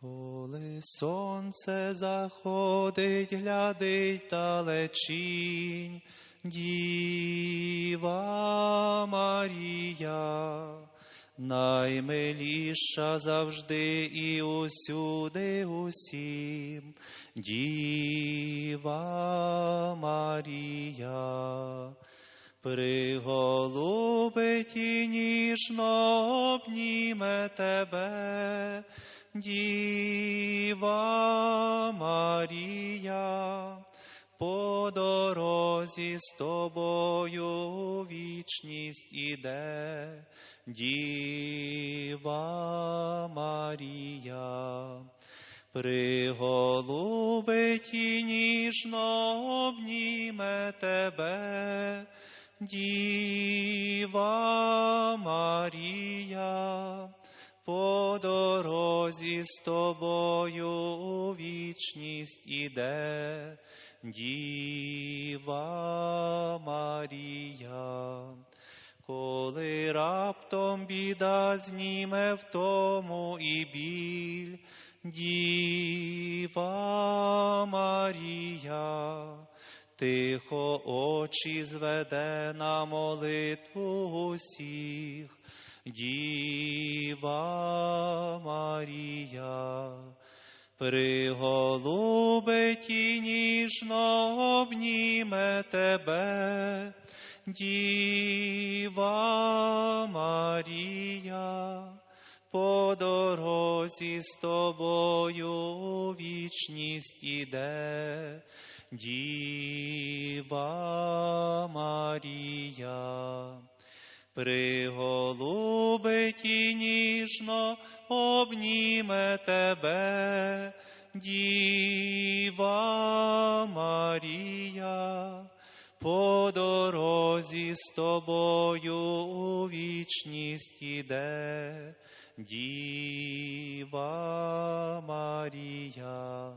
Коли сонце заходить, глядить далечінь, Діва Марія, наймиліша завжди і усюди усім, Діва Марія, приголубить і ніжно обніме тебе, Діва Марія, по дорозі з тобою вічність іде, Діва Марія, приголубить і ніжно обніме тебе, Діва Марія, по дорозі з тобою у вічність іде, Діва Марія, коли раптом біда зніме в тому і біль, Діва Марія, тихо очі зведе на молитву усіх, Діва Марія, приголубить і ніжно обніме тебе, Діва Марія, по дорозі з тобою вічність іде, Діва Марія, приголубить і ніжно обніме тебе, Діва Марія, по дорозі з тобою у вічність іде, Діва Марія.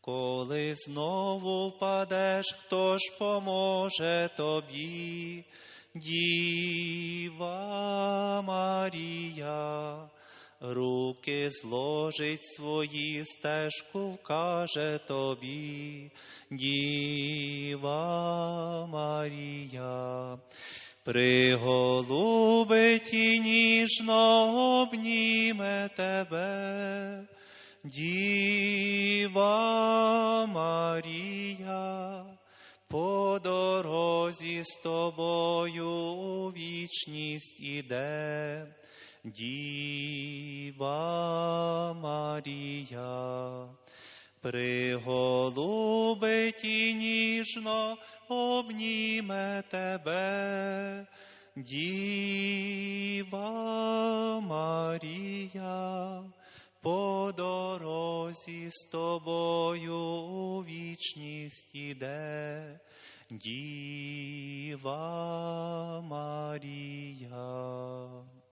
Коли знову впадеш, хто ж поможе тобі, Діва Марія, руки зложить свої, стежку вкаже тобі, Діва Марія, приголубить і ніжно обніме тебе. Діва Марія, по дорозі з тобою у вічність іде, Діва Марія, приголубить і ніжно обніме тебе, Діва Марія по дорозі з тобою у вічність іде, Діва Марія.